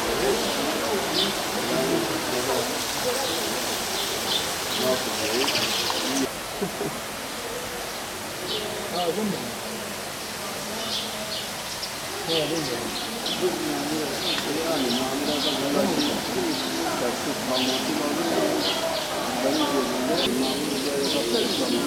şeyleri yani ne yapacağız? ha bu mu? Ha bu mu? Bu yani mamirada kadar tersiz kalması lazım. Benim gözümde mamirada yapacak zaman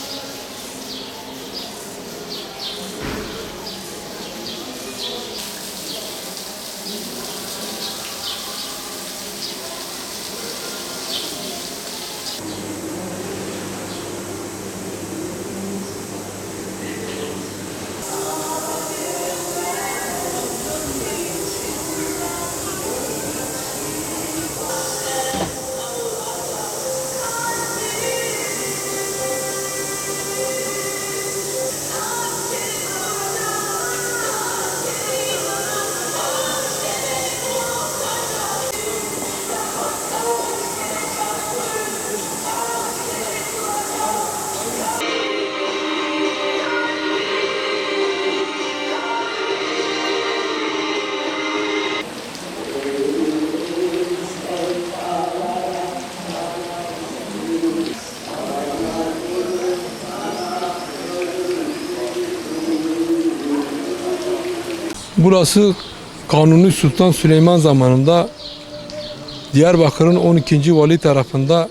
Burası Kanuni Sultan Süleyman zamanında Diyarbakır'ın 12. vali tarafında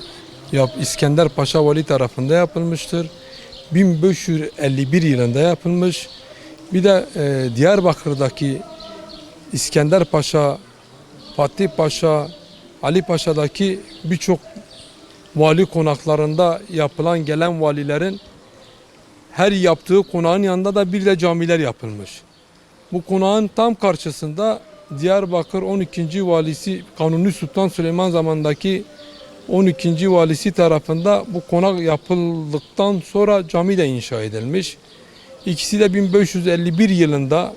yap, İskender Paşa vali tarafında yapılmıştır. 1551 yılında yapılmış. Bir de e, Diyarbakır'daki İskender Paşa, Fatih Paşa, Ali Paşa'daki birçok vali konaklarında yapılan gelen valilerin her yaptığı konağın yanında da bir de camiler yapılmış. Bu konağın tam karşısında Diyarbakır 12. valisi Kanuni Sultan Süleyman zamanındaki 12. valisi tarafında bu konak yapıldıktan sonra cami de inşa edilmiş. İkisi de 1551 yılında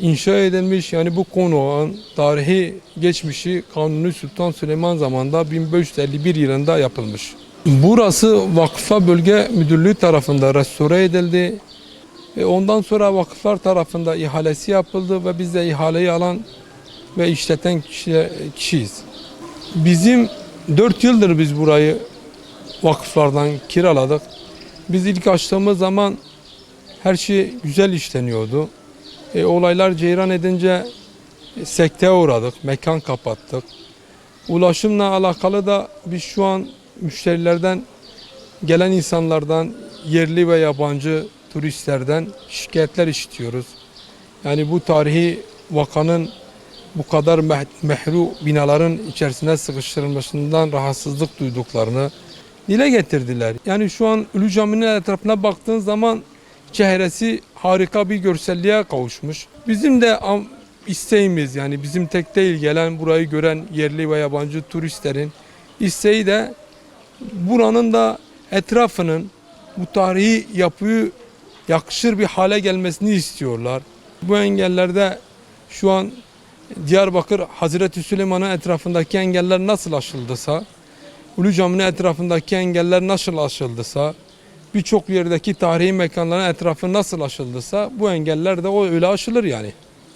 inşa edilmiş. Yani bu konağın tarihi geçmişi Kanuni Sultan Süleyman zamanında 1551 yılında yapılmış. Burası Vakıflar Bölge Müdürlüğü tarafından restore edildi. Ve ondan sonra vakıflar tarafında ihalesi yapıldı ve biz de ihaleyi alan ve işleten kişi, kişiyiz. Bizim 4 yıldır biz burayı vakıflardan kiraladık. Biz ilk açtığımız zaman her şey güzel işleniyordu. E, olaylar ceyran edince sekteye uğradık, mekan kapattık. Ulaşımla alakalı da biz şu an müşterilerden gelen insanlardan yerli ve yabancı turistlerden şikayetler işitiyoruz. Yani bu tarihi vakanın bu kadar meh- mehru binaların içerisine sıkıştırılmasından rahatsızlık duyduklarını dile getirdiler. Yani şu an Ulu Cami'nin etrafına baktığın zaman çehresi harika bir görselliğe kavuşmuş. Bizim de isteğimiz yani bizim tek değil gelen burayı gören yerli ve yabancı turistlerin isteği de buranın da etrafının bu tarihi yapıyı yakışır bir hale gelmesini istiyorlar. Bu engellerde şu an Diyarbakır Hazreti Süleyman'ın etrafındaki engeller nasıl aşıldısa, Ulu Cami'nin etrafındaki engeller nasıl aşıldısa, birçok yerdeki tarihi mekanların etrafı nasıl aşıldısa bu engeller de o öyle aşılır yani.